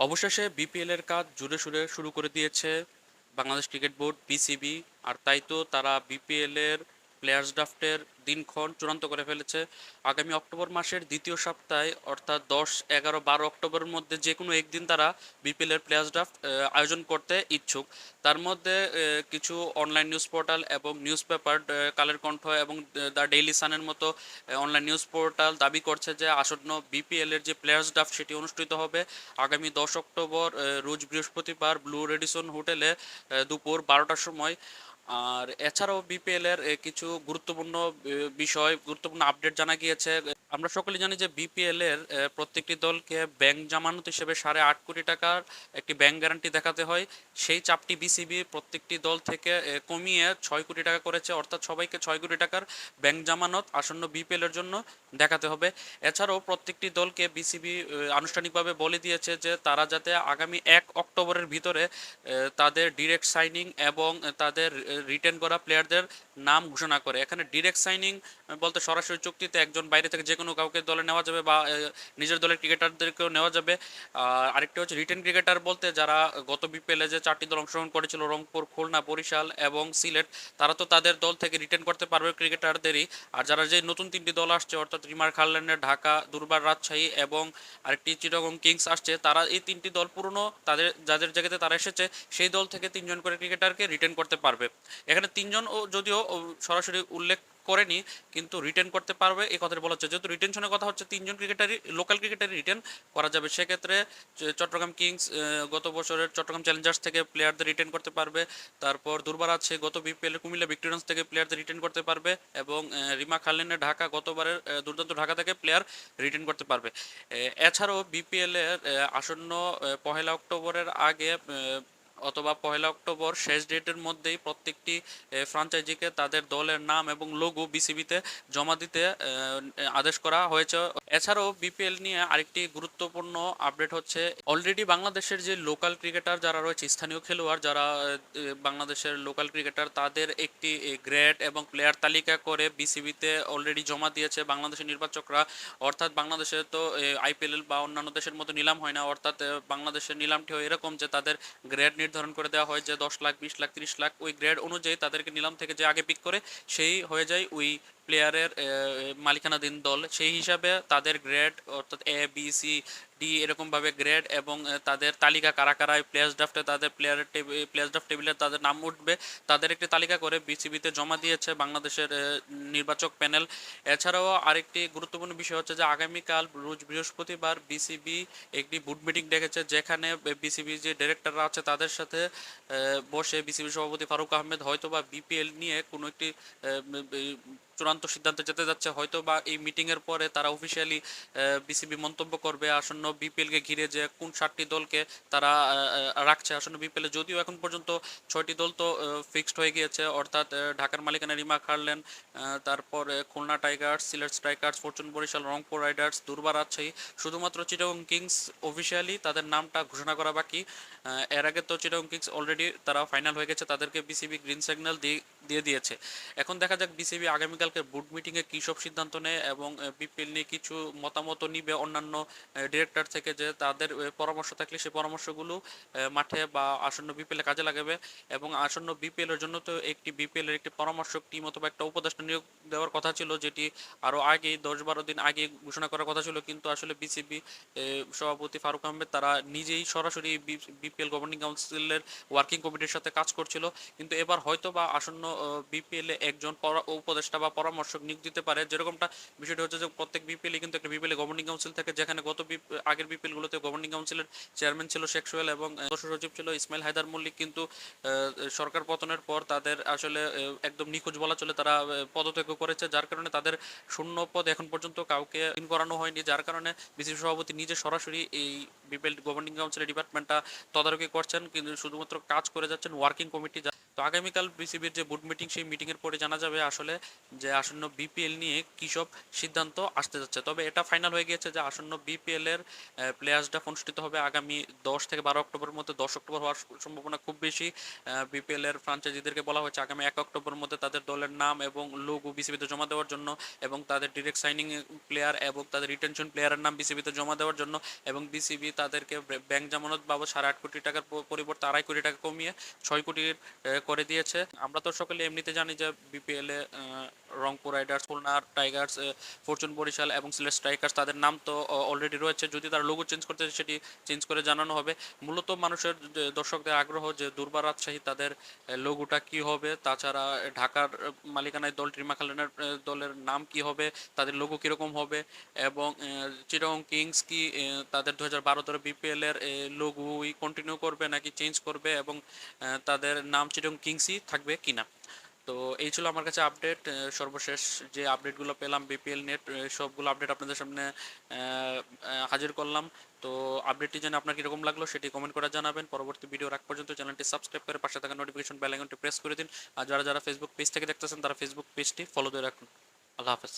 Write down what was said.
অবশেষে বিপিএল এর কাজ জুড়ে সুরে শুরু করে দিয়েছে বাংলাদেশ ক্রিকেট বোর্ড, বিসিবি, আর তাই তো তারা বিপিএল এর প্লেয়ার্স ড্রাফটের দিনক্ষণ চূড়ান্ত করে ফেলেছে। আগামী অক্টোবর মাসের দ্বিতীয় সপ্তাহে, অর্থাৎ দশ, এগারো, বারো অক্টোবরের মধ্যে যে কোনো একদিন তারা বিপিএল এর প্লেয়ার্স ড্রাফট আয়োজন করতে ইচ্ছুক। তার মধ্যে কিছু অনলাইন নিউজ পোর্টাল এবং নিউজ পেপার কালের কণ্ঠ এবং দ্য ডেইলি সানের মতো অনলাইন নিউজ পোর্টাল দাবি করছে যে আসন্ন বিপিএল এর যে প্লেয়ার্স ড্রাফট সেটি অনুষ্ঠিত হবে আগামী দশ অক্টোবর রোজ বৃহস্পতিবার ব্লু রেডিসন হোটেলে দুপুর বারোটার সময়। আর এছাড়াও বিপিএল এর কিছু গুরুত্বপূর্ণ বিষয়, গুরুত্বপূর্ণ আপডেট জানা গিয়েছে। আমরা সকলে জানি যে বিপিএল এর প্রত্যেকটি দলকে ব্যাংক জামানত হিসেবে সাড়ে আট কোটি টাকার একটি ব্যাংক গ্যারান্টি দেখাতে হয়। সেই চাপটি বিসিবি প্রত্যেকটি দল থেকে কমিয়ে ছয় কোটি টাকা করেছে। অর্থাৎ সবাইকে ছয় কোটি টাকার ব্যাংক জামানত আসন্ন বিপিএল এর জন্য দেখাতে হবে। এছাড়াও প্রত্যেকটি দলকে বিসিবি আনুষ্ঠানিকভাবে বলে দিয়েছে যে তারা যাতে আগামী এক অক্টোবরের ভিতরে তাদের ডিরেক্ট সাইনিং এবং তাদের রিটার্ন করা প্লেয়ারদের নাম ঘোষণা করে। এখানে ডিরেক্ট সাইনিং বলতে সরাসরি চুক্তিতে একজন বাইরে থেকে যে কোনো কাউকে দলে নেওয়া যাবে বা নিজের দলের ক্রিকেটারদেরকেও নেওয়া যাবে। আর আরেকটি হচ্ছে রিটার্ন ক্রিকেটার বলতে যারা গত বিপিএলে যে চারটি দল অংশগ্রহণ করেছিল, রংপুর, খুলনা, বরিশাল এবং সিলেট, তারা তো তাদের দল থেকে রিটার্ন করতে পারবে ক্রিকেটারদেরই আর যারা যে নতুন তিনটি দল আসছে, অর্থাৎ রিমার খারল্যান্ডের ঢাকা, দুর্বার, রাজশাহী এবং আরেকটি চিটাগং কিংস আসছে, তারা এই তিনটি দল পুরনো, তাদের, যাদের জায়গাতে তারা এসেছে, সেই দল থেকে তিনজন করে ক্রিকেটারকে রিটার্ন করতে পারবে। এখানে তিনজন ও যদিও সরাসরি উল্লেখ করেনি, কিন্তু রিটার্ন করতে পারবে। এই কথাটা বলা হচ্ছে, যেহেতু রিটেনশনের কথা হচ্ছে, তিনজন ক্রিকেটারই লোকাল ক্রিকেটারই রিটার্ন করা যাবে। সেক্ষেত্রে চট্টগ্রাম কিংস গত বছরের চট্টগ্রাম চ্যালেঞ্জার্স থেকে প্লেয়ারদের রিটার্ন করতে পারবে। তারপর দুর্বার আছে, গত বিপিএল কুমিল্লা ভিক্টোরিয়ান্স থেকে প্লেয়ারদের রিটার্ন করতে পারবে এবং রিমা খালিনের ঢাকা, গতবারের দুর্দান্ত ঢাকা থেকে প্লেয়ার রিটার্ন করতে পারবে। এছাড়াও বিপিএল এর আসন্ন পহেলা অক্টোবরের আগে অথবা পয়লা অক্টোবর শেষ ডেটের মধ্যেই প্রত্যেকটি ফ্রাঞ্চাইজিকে তাদের দলের নাম এবং লোগো বিসিবিতে জমা দিতে আদেশ করা হয়েছে এছাড়াও বিপিএল নিয়ে আরেকটি গুরুত্বপূর্ণ আপডেট হচ্ছে অলরেডি বাংলাদেশের যে লোকাল ক্রিকেটার যারা রয়েছে, স্থানীয় খেলোয়াড় যারা বাংলাদেশের লোকাল ক্রিকেটার তাদের একটি গ্রেড এবং প্লেয়ার তালিকা করে বিসিবিতে অলরেডি জমা দিয়েছে বাংলাদেশের নির্বাচকরা। অর্থাৎ বাংলাদেশে তো আইপিএল বা অন্যান্য দেশের মতো নিলাম হয় না। অর্থাৎ বাংলাদেশের নিলামটি হয় এরকম যে তাদের গ্রেড নির্ধারণ করে দেওয়া হয় যে দশ লাখ, বিশ লাখ, তিরিশ লাখ, ওই গ্রেড অনুযায়ী তাদেরকে নিলাম থেকে যে আগে পিক করে, সেই হয়ে যায় ওই প্লেয়ারের মালিকানাধীন দল সেই হিসাবে তাদের গ্রেড অর্থাৎ এ বি সি ডি এরকমভাবে গ্রেড এবং তাদের তালিকা কারা কারা প্লেয়ার্স ড্রাফটে তাদের প্লেয়ারের প্লেয়ার্স ড্রাফট টেবিলে তাদের নাম উঠবে, তাদের একটি তালিকা করে বিসিবিতে জমা দিয়েছে বাংলাদেশের নির্বাচক প্যানেল এছাড়াও আরেকটি গুরুত্বপূর্ণ বিষয় হচ্ছে যে আগামীকাল রোজ বৃহস্পতিবার বিসিবি একটি বুট মিটিং ডেকেছে, যেখানে বিসিবি যে ডিরেক্টররা আছে তাদের সাথে বসে বিসিবি সভাপতি ফারুক আহমেদ হয়তো বা বিপিএল নিয়ে কোনো একটি চূড়ান্ত সিদ্ধান্তে যেতে যাচ্ছে হয়তো বা এই মিটিংয়ের পরে তারা অফিসিয়ালি বিসিবি মন্তব্য করবে, আসন্ন বিপিএল কে ঘিরে যে কোন সাতটি দলকে তারা রাখছে আসন্ন বিপিএল, যদিও এখন পর্যন্ত ছয়টি দল তো ফিক্সড হয়ে গিয়েছে। অর্থাৎ ঢাকার মালিকানা রিমা খারলেন তারপর Khulna Tigers, Sylhet Strikers, Fortune Barishal, Rangpur Riders, Durbar Rajshahi, শুধুমাত্র চিটাগং কিংস অফিসিয়ালি তাদের নামটা ঘোষণা করা বাকি। এর আগে তো চিটাগং কিংস অলরেডি তারা ফাইনাল হয়ে গেছে। তাদেরকে বিসিবি গ্রিন সিগন্যাল দিয়ে দিয়ে দিয়েছে। এখন দেখা যাক বিসিবি আগামীকালকে বুট মিটিংয়ে কী সব সিদ্ধান্ত নেয় এবং বিপিএল নিয়ে কিছু মতামত নিবে অন্যান্য ডিরেক্টর থেকে যে তাদের পরামর্শ থাকলে সেই পরামর্শগুলো মাঠে বা আসন্ন বিপিএলে কাজে লাগাবে এবং আসন্ন বিপিএল এর জন্য তো একটি বিপিএল এর একটি পরামর্শক টিম অথবা একটা উপদেষ্টা নিয়োগ দেওয়ার কথা ছিল, যেটি আরও আগেই, দশ বারো দিন আগে ঘোষণা করার কথা ছিল, কিন্তু আসলে বিসিবি সভাপতি ফারুক আহমেদ তারা নিজেই সরাসরি বিপিএল গভর্নিং কাউন্সিলের ওয়ার্কিং কমিটির সাথে কাজ করছিল। কিন্তু এবার হয়তো বা আসন্ন বিপিএল এ একজন উপদেষ্টা বা পরামর্শক নিয়োগ দিতে পারে। যেরকমটা বিষয়টা হচ্ছে যে প্রত্যেক বিপিএল কিন্তু একটা বিপিএল গভর্নিং কাউন্সিল থাকে, যেখানে গত আগের বিপিএল গুলোতে গভর্নিং কাউন্সিলের চেয়ারম্যান ছিল শেখ সোহেল এবং সচিব ছিল ইসমাইল হায়দার মল্লিক। কিন্তু সরকার পতনের পর তাদের আসলে একদম নিখোঁজ বলা চলে, তারা পদত্যাগ করেছে, যার কারণে তাদের শূন্য পদ এখন পর্যন্ত কাউকে করানো হয়নি, যার কারণে বিসিবি সভাপতি নিজে সরাসরি এই বিপিএল গভর্নিং কাউন্সিলের ডিপার্টমেন্টটা তদারকি করছেন। কিন্তু শুধুমাত্র কাজ করে যাচ্ছেন ওয়ার্কিং কমিটি তো আগামীকাল বিসিবির যে বোর্ড মিটিং সেই মিটিংয়ের পরে জানা যাবে আসলে যে আসন্ন বিপিএল নিয়ে কী সব সিদ্ধান্ত আসতে যাচ্ছে। তবে এটা ফাইনাল হয়ে গিয়েছে যে আসন্ন বিপিএল এর প্লেয়ার্স অনুষ্ঠিত হবে আগামী দশ থেকে বারো অক্টোবরের মধ্যে। দশ অক্টোবর হওয়ার সম্ভাবনা খুব বেশি বিপিএল এর ফ্রাঞ্চাইজিদেরকে বলা হয়েছে। আগামী এক অক্টোবরের মধ্যে তাদের দলের নাম এবং লোগো বিসিবিতে জমা দেওয়ার জন্য এবং তাদের ডিরেক্ট সাইনিং প্লেয়ার এবং তাদের রিটেনশন প্লেয়ারের নাম বিসিবিতে জমা দেওয়ার জন্য এবং বিসিবি তাদেরকে ব্যাংক জামানত বাবদ সাড়ে আট কোটি টাকার পরিবর্তে আড়াই কোটি টাকা কমিয়ে ছয় কোটির করে দিয়েছে। আমরা তো সকলে এমনিতে জানি যে বিপিএল এ Rangpur Riders, Khulna Tigers Fortune Barishal এবং সিলেট স্ট্রাইকার্স তাদের নাম তো অলরেডি রয়েছে। যদি তারা লোগো চেঞ্জ করতে সেটি চেঞ্জ করে জানানো হবে। মূলত মানুষের দর্শকদের আগ্রহ যে দুর্বার রাজশাহী তাদের লোগোটা কি হবে, তাছাড়া ঢাকার মালিকানায় দল ট্রিমা খালেনের দলের নাম কি হবে, তাদের লোগো কীরকম হবে এবং চিরং কিংস কি তাদের দু হাজার বারো ধরে বিপিএল এর লোগোই কন্টিনিউ করবে নাকি চেঞ্জ করবে এবং তাদের নাম চিরং কিংসই থাকবে কিনা তো এই ছিল আমার কাছে আপডেট সর্বশেষ যে আপডেটগুলো পেলাম বিপিএল নেট সবগুলো আপডেট আপনাদের সামনে হাজির করলাম। তো আপডেটটি জেনে আপনার কীরকম লাগল সেটি কমেন্ট করে জানাবেন। পরবর্তী ভিডিও রাখ পর্যন্ত চ্যানেলটি সাবস্ক্রাইব করে পাশে থাকা নোটিফিকেশন বেল আইকনটি প্রেস করে দিন। আর যারা যারা ফেসবুক পেজ থেকে দেখতেছেন, তারা ফেসবুক পেজটি ফলো দিয়ে রাখুন। আল্লাহ হাফেজ।